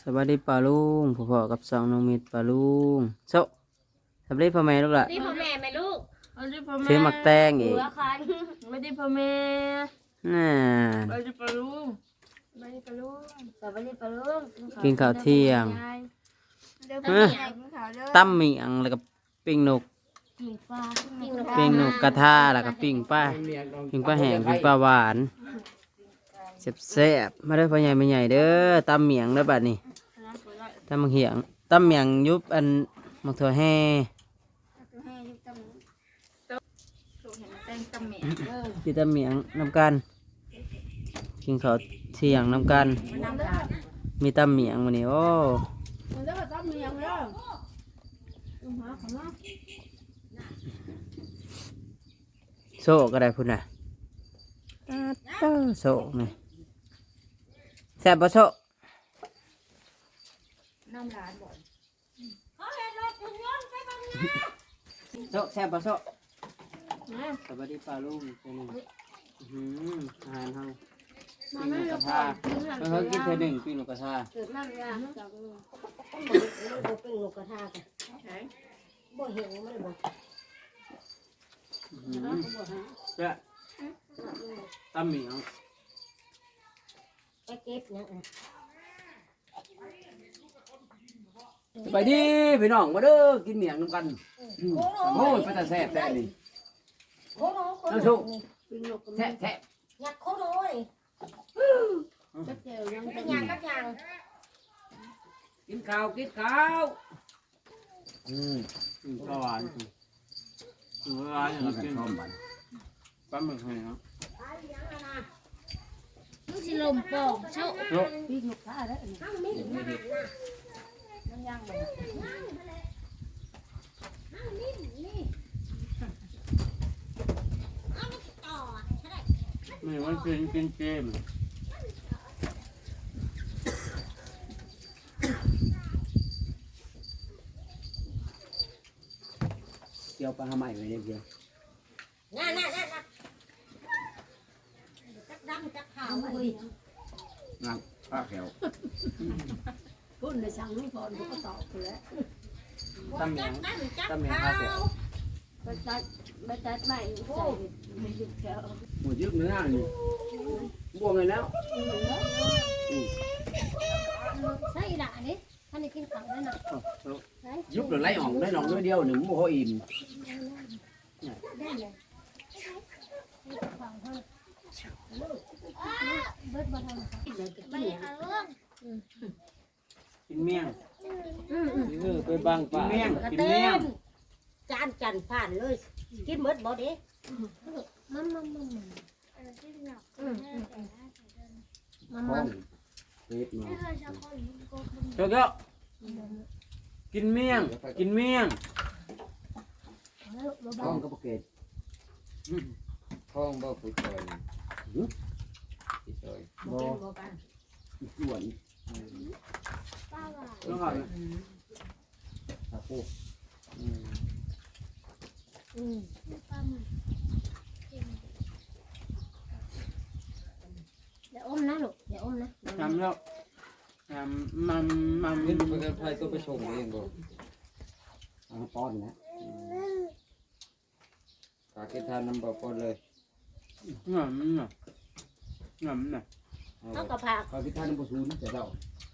สวัสดีป้าลุงพ่อๆกับสองน้องมิตรป้าลุงโซสวัสดีพ่อแม่ลูกหละนี่พ่อแม่ไหมลูกเอาดิพ่อแม่ซื้อหมักแตงอีกหัวคันไม่ได้พ่อแม่น่าเอาดิพ่อลุงมาดิปลาลุงสวัสดีปลาลุงกินข้าวเที่ยงเดี๋ยวเอ้ยกินข้าวเด้อตั้มหมีอังแล้วก็ปิ้งนกปิ้งปลาปิ้งนกปิ้งนกกระทาแล้วก็ปิ้งป้าปิ้งป้าแห้งปิ้งป้าหวาน แซ่บๆมาเด้อพ่อใหญ่แม่ใหญ่เด้อตั้มเมียงเด้อบัดนี้ตั้มมังเหียงตั้มเมียงยุบอันมักถั่วแห่ถูกเห็นแตงตำเหม็นเด้อกินตั้มเมียงน้ำกันกินข้าวเที่ยงน้ำกันน้ำตาลมีตั้มเมียงวันนี้โอ้มันจะมาตำเมียงเด้อโซก็ได้พุ่นน่ะตัดเต้าโซนี่ แซ่บปะโซน้ำหลานบ่โซแซ่บปะโซสวัสดีป้าลุงเจ้าหนึ่งอื้อหืออาหารเฮาปิ้งนกกระทาเพิ่งกินเธอหนึ่งปิ้งนกกระทาเกิดมาเวลาจากบ่เป็นลูกกระทากันบ่เห็นมันบ่อื้อหือแซ่บตั้มเมียง ไปเก็บหยังอะไปดิพี่น้องมาเด้อกินเมียงน้ำกันอืมโอ้ยไปแต่แซ่บแต่นี่ โคโนโคนั่นโนสุปิ้งนกกับแท้แท้ยักโคโนเลยจับเจลยังเป็นหยังกับหยังกินข้าวกินข้าวอืมอืมป้าหวานอืมอืมหวานอย่างกิละนกินข้าวบันปั้มหมึกให้เนาะ ลมปองเช่าโซปิ้งนกท่าเด้อข้างมีดนะมันย่างบ่ไม่ว่ากินกินเกมเกี่ยวปลาหาใหม่ไปเนี่ยเดียวน่ะน่ะน่ะน่ะจักดำจักขาวเฮ้ ยงานปลาแขวพุ่นได้สั่งลูกพรเขาก็ตอบไปแล้วตั้มเมียงตั้มเมียงขาข้าวเสียววไปตัดไปตัดใหม่โอ้ไม่หยุดแก้วหมดยึดเนื้อนี่บวงเลยแล้วใช่ด่านี่ท่านได้กินข้าวได้นะยุบหรือไล่ออกได้ลองด้วยเดียวหนึ่งบ่พออิ่มได้เลยฟังเพิ่น เบิดบ่ทำเลยก็กินหยังกินเมี่ยงอืมอืมเออไปบังกินเมี่ยงกระกินเต้เมี่ยงนจานจันผ่านเลย กินหมดบ่เด้มันมันมันมันอืมอืมอืมมันท้มัอนงเป็ดมาโจโจ้กินเมี่ยง กินเมี่ยงท้องก็ประเกต ท้องบ่ผู้ชายผู้ชายบ่ส่วนแล้วก่อนตะโพกอืมอย่าอมนะลูกอย่าอมนะทำแล้วทำมันมันเงินประกันภัยก็ไปส่งเองบ่เอาป้อนนะฝากกินทานน้ำบ่ปนเลย งำน่ะงำน่ะเอาเขาบ่ก็พาข้าวพิธานบ่ซูนจะเจ้า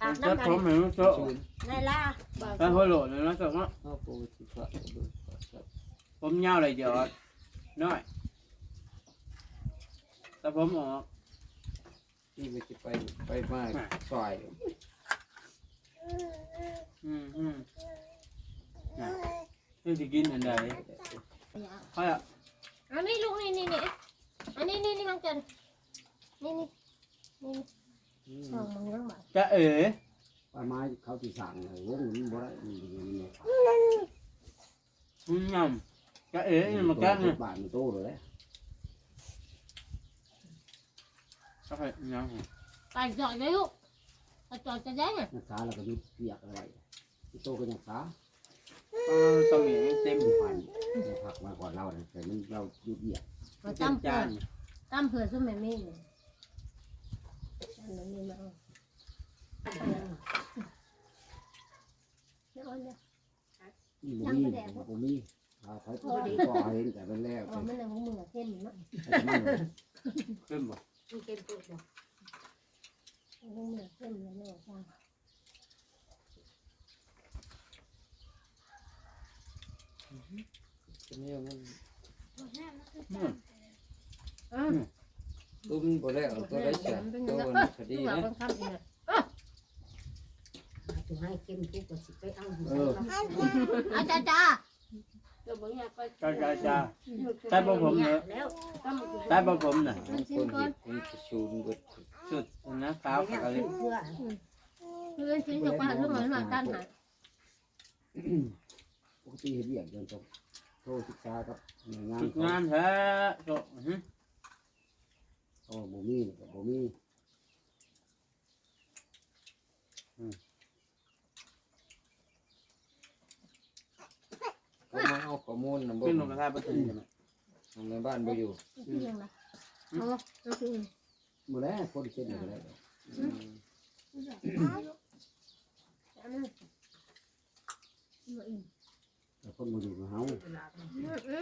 พาจะน้ำพร้อมมันไหมโจ้ศูนย์ในล่าแล้วหัวโหลดเลยนะจ๊ะว่าเอาปูสิพระดูครับผมยาวเลยเดี๋ยวน้อยแต่ผมออก นี่มันจะไปไปมาซอยอืมอืมนี่จะกินอันใดเขาอะอันนี้ลูกนี่นี่นี่ อันนี้นี่นี่มันกันนี่นี่นี่สองมึงยังบ่จะเอ๋ปลาไม้เขาที่สั่งเลยวงมันบ่ได้นี่นี่อืมยำจะเอ๋นี่มันกันเนี่เนี่ยยบาทมันโตเลยโอเคยำไปจอดเลยลูกไปจอดจะได้ไงนักขาแล้วก็ยุบเปียกอะไรโตก็นักขาเออต้องอย่างนี้เต็มเป็นพันผักมาก่อนเราแต่มันเรายุบเปียก มาเต็มตั้มเผื่จาอนตั้มเผื่อซุ่มแม่มี่เนี่ยอันนั้นนี่มาเอาเดี๋ยวเอาเดี๋ยวบ่มีบ่มีถ้าใครก็ดีก็เห็นแต่เป็นแล้วเอามันเลยของมึงอะเส้นเนาะขึ้นบ่มันเก็บตัวบ่ของมึงอะเส้นเลยเนาะจ้าตัวนี้มัน อืมตุ้มบ่ได้เอาตัวได้จ้ะตัวมันพอดีที่ว่านะบังคับอีกอะจะให้เก็บกูก็สิไปเอาเอออาจ้าจ้าตัวบางอย่างไปจ้าจ้าจ้าใช่บ่ผมเนอะแล้วก็มันใช่บ่ผมน่ะมันคนเห็ดมันจะชูนเบิดสุดนะขาวเนี่ยกับอะไรเพื่อเพื่อนชิ้นจะว่าลูกหน่อยมาตั้นหาปกติเฮ็ดเวียกจนจบโทรศึกษากับหน่วยงานฝึกเขางานแท้โต อื้อหือเขาบ่มีก็บ่มีก็มาเอาข้อมูลนำบ่ขึ้นลงกระทะบ่ถึงใช่ไหมในบ้านบ่อยู่ที่ยังไงเอาละเอาคือมื้อแลคนเช่นบ่ได้อืมอันนั้นอืมแต่คนบ่อยู่กับเฮาอืมอื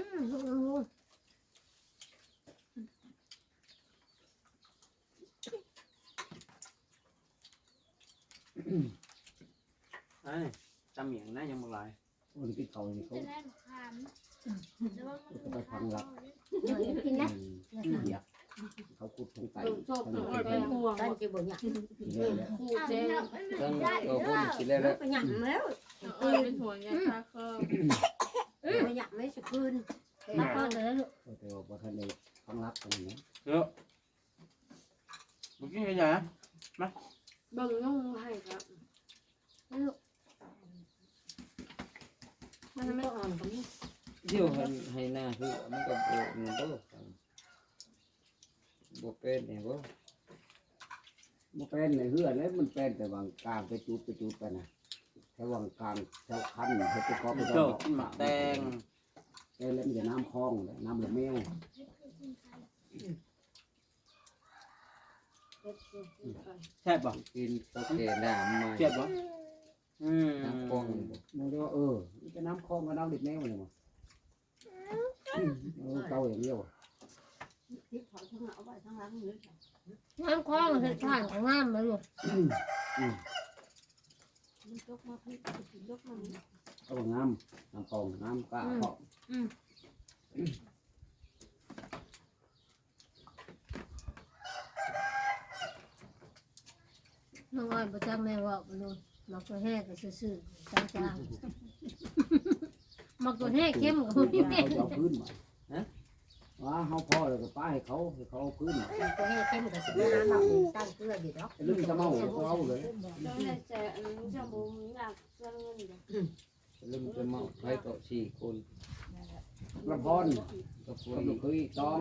ม ไอ้จำเหมียงนะยังบ่หลายคนกินเขานี่เขาก็ไปพังรักเดี๋ยวกินนะเหยียบเขาขุดทงไตชอบตัวเป็นห่วงตั้งจะบ่หยักทีนี้แหละคู่เจ๊ตั้งตัวพุ่นสิแล้วแล้วไปหยักแล้วเออเป็นห่วงยาคาเคอไปหยักไม่สิคืนมาเปิดเลยลูกแต่ว่าบ่ทันได้พังรักกันนี่เยอะบ่กินกันจ้ะเบิ่งยุ่งให้ครับลูกมันไม่อ่อนกันนี่เดี๋ยวให้ให้หน้าคือมันก็บ่มันบ่บ่เป็นนี่บ่บ่เป็นในเฮือนเลยมันเป็นแต่วางกลางไปจุดไปจุดไปนะแค่วางกลางแถวคันเฮ็ดไปขอไปโตกินหมักแตงแต่เล่นจะน้ำคลองเลยน้ำละแมว แซ่บบ่กินโอเคน้ำมาแซ่บบ่อืมน้ำป้องบ่มันก็เออนี่จะน้ำคลองกับน้ำเด็ดแมวเลยมั้งเออเก่าอย่างเดียวที่ถอยทั้งเอาไว้ทั้งหลังนี่น้ำคลองเห็ดผ่านของน้ำมาลูกมันยกมาพี่ยกมาเอาน้ำน้ำคลองน้ำกล้าคลอง น้องอ้อยประจำแม่ว่าลูกมักตัวแห้ก็ซื่อๆจางๆมักตัวแห้เข้มกับพี่แม่เขาจะเอาพื้นมาฮะว่าเขาพ่อเลยก็ป้าให้เขาให้เขาเอาพื้นมาตัวให้เข้มกับสิบน้ำเราตั้งเกลืออยู่ดอกลืมจะเมาเขาเอาเลยแล้วเนี่ยแต่อันนี้จะบ่มีหนักเรื่องเงินอยู่ลืมจะเมาไปต่อสี่คนละพรก็พวก็กลูนี้กเคยต้อง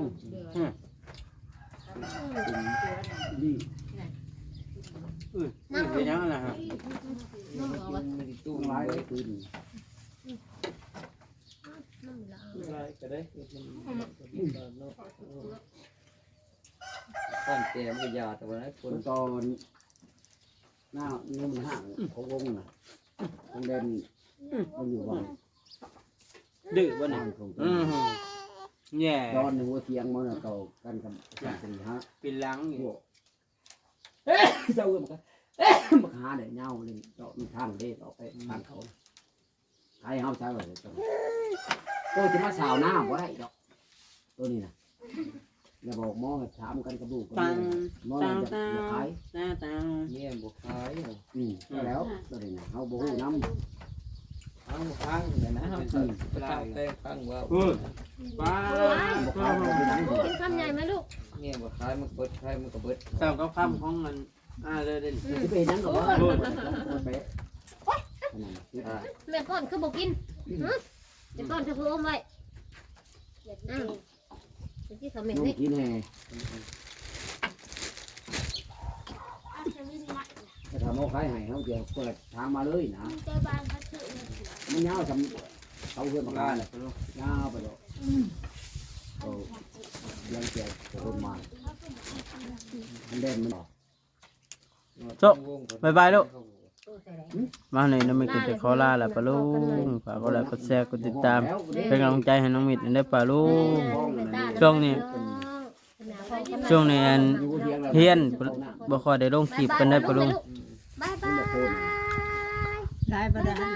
นี่ อือเป็นยังไงล่ะฮะม่ได้ตู้ไม้ร้ายไว้เลยพื้นน้ำละก็ได้ข้อนแกมก็ยาแต่ว่าคคนนตอนหน้าเงินห้างเขาวงน่ะคงเด่นมันอยู่บ้านดื้อบ้านของอือหือแย่ดอนหัวเทียงมันเก่ากันกับสัตว์ฮะเป็นหลังอยู่ เจ้าเอื้อมกันมาหาเดี๋ยวเงาเลยเจาะมีทางเด็ดออกไปทางเขาใครเฮาใช้เลยตัวจะมาสาวหน้าบ่ได้ดอกตัวนี้นะอย่าบอกหมอถามกันกระดูกกันตังหมอตัน่จะตังจะขายตาตังเนี่ยบุคายอืมแล้วตัวนี้นะเฮาบ่ฮู้นำเอาพังเลยนะเอาไปตั้งแต่พังว่า ป้าบ่ขายบ่มีหนังกินคำใหญ่ไหมลูกเนี่ยบุคายมันเบิดคายมันก็เบิดเจ้าก็คำของมันอ่าเลยเด่นสิไปเฮ็ดหยังก็บ่รู้มันไปอันนั้นคืออ่าแม่ป้อนคือบอกกินฮะจะป้อนจะคืออมไว้อ้าวจะกินขมิ้นน้องนี่กินแห่จะมีหนักถ้าทำเอาขายให้เฮาจะเปิดทางมาเลยนะเจ้าบ้านเขาถือมันยาวสำเขาเพื่อนมาลาลาแหเลยยาวไปดอก เขายังเจ็บคนมามันเด่นมันออกอืโจ๊ะบ๊ายบายลูกโตแต่ไหนมาหน่อยน้องมิตรก็จะขอลาแล้วปะลุงฝากกดไลค์กดแชร์กดติดตาม เป็นกำลังใจให้น้องมิตรได้ปะลุงช่วงนี้ ช่วงนี้อันเฮียนบ่ค่อยได้ลงคลิปกันได้ปะลุงบ๊ายบายได้ประดาน